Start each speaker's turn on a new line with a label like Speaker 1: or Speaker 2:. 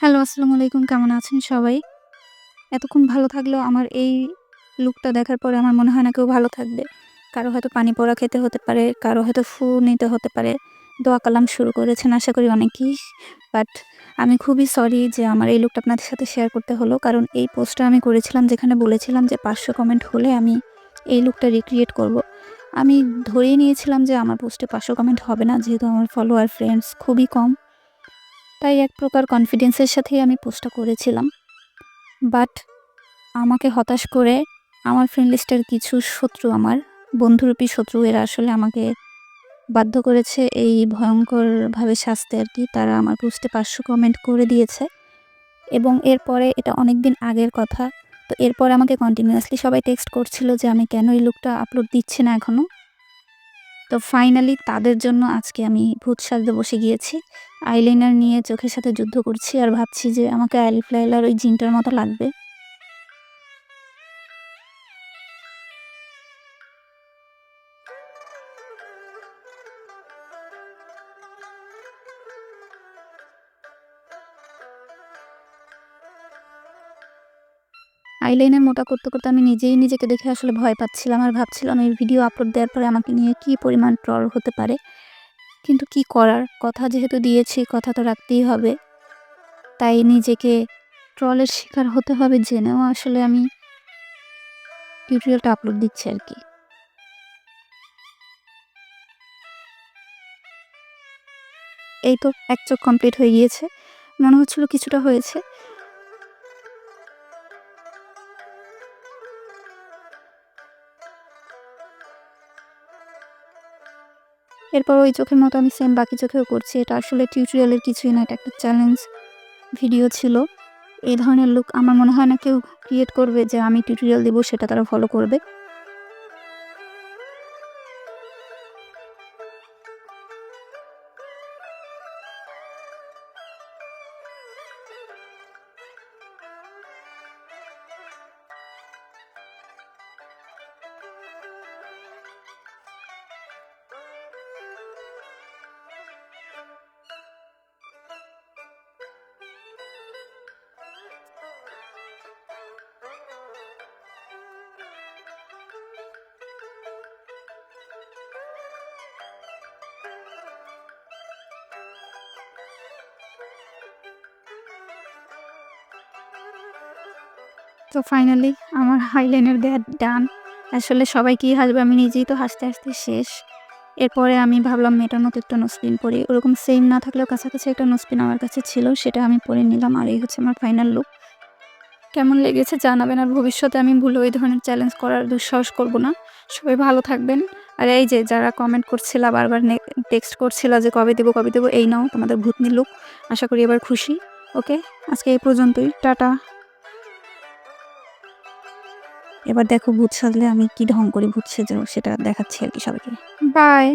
Speaker 1: Hello আসসালামু আলাইকুম কেমন আছেন সবাই? এতক্ষণ ভালো থাকলেও আমার এই লুকটা দেখার পরে আমার মনে হয় না কেউ ভালো থাকবে। কারও হয়তো পানি পড়া খেতে হতে পারে, কারও হয়তো ফু নিতে হতে পারে। দোয়া কালাম শুরু করেছেন আশা করি অনেকেই। বাট আমি খুবই সরি যে আমার এই লুকটা আপনাদের সাথে শেয়ার করতে হলো। কারণ এই পোস্টটা আমি করেছিলাম যেখানে বলেছিলাম যে ৫০০ কমেন্ট হলে আমি এই লুকটা রিক্রিয়েট করব। আমি ধরেই নিয়েছিলাম যে আমার পোস্টে ৫০০ কমেন্ট হবে না যেহেতু আমার ফলোয়ার ফ্রেন্ডস খুবই কম। তাই এক প্রকার কনফিডেন্সের সাথেই আমি পোস্টটা করেছিলাম। বাট আমাকে হতাশ করে আমার ফ্রেন্ড লিস্টের কিছু শত্রু, আমার বন্ধুরূপী শত্রু এরা আসলে আমাকে বাধ্য করেছে এই ভয়ঙ্করভাবে শাস্তে আর কি তারা আমার পোস্টে ৫০০ কমেন্ট করে দিয়েছে এবং এরপরে এটা অনেক দিন আগের কথা। তো এরপরে আমাকে কন্টিনিউয়াসলি সবাই টেক্সট করছিল যে আমি কেন এই লুকটা আপলোড দিচ্ছি না এখনও। তো ফাইনালি তাদের জন্য আজকে আমি ভূত সাজতে বসে গিয়েছি। আইলাইনার নিয়ে চোখের সাথে যুদ্ধ করছি আর ভাবছি যে আমাকে আইল ফ্লাইলার ওই জিনটার মতো লাগবে। আইলাইনার মোটা করতে, করতে আমি নিজেই নিজেকে দেখে আসলে ভয় পাচ্ছিলাম আর ভাবছিলাম এই ভিডিও আপলোড দেওয়ার পরে আমাকে নিয়ে কী পরিমাণ ট্রল হতে পারে। কিন্তু কি করার? কথা যেহেতু দিয়েছি কথা তো রাখতেই হবে। তাই নিজেকে ট্রলের শিকার হতে হবে জেনেও আসলে আমি টিউটোরিয়ালটা আপলোড দিচ্ছি আর কি এই তো এক চোখ কমপ্লিট হয়ে গিয়েছে। মনে হচ্ছিল কিছুটা হয়েছে। এরপর ওই চোখের মতো আমি সেম বাকি চোখেও করছি। এটা আসলে টিউটোরিয়ালের কিছুই না। এটা একটা চ্যালেঞ্জ ভিডিও ছিল। এই ধরনের লুক আমার মনে হয় না কেউ ক্রিয়েট করবে যে আমি টিউটোরিয়াল দেবো, সেটা তারা ফলো করবে। তো ফাইনালি আমার আইলাইনার দেয়া ডান। আসলে সবাই কি হাসবে আমি নিজেই তো হাসতে, হাসতে শেষ। এরপরে আমি ভাবলাম মেয়েটার মতো একটা নোজপিন পরি। ওরকম সেম না থাকলেও কাছাকাছি একটা নোজপিন আমার কাছে ছিল। সেটা আমি পরে নিলাম। আর এই হচ্ছে আমার ফাইনাল লুক। কেমন লেগেছে জানাবেন। আর ভবিষ্যতে আমি ভুলেও এই ধরনের চ্যালেঞ্জ করার দুঃসাহস করব না। সবাই ভালো থাকবেন। আর এই যে যারা কমেন্ট করছিলা বারবার টেক্সট করছিলা যে কবে দেবো কবে দেবো এই নাও তোমাদের ভূতনি লুক। আশা করি এবার খুশি। ওকে? আজকে এই পর্যন্তই। টাটা। এবার দেখো ভূত সাজলে আমি কি ঢং করি ভূত সেজে সেটা দেখাচ্ছি আর কি সবাইকে। বাই।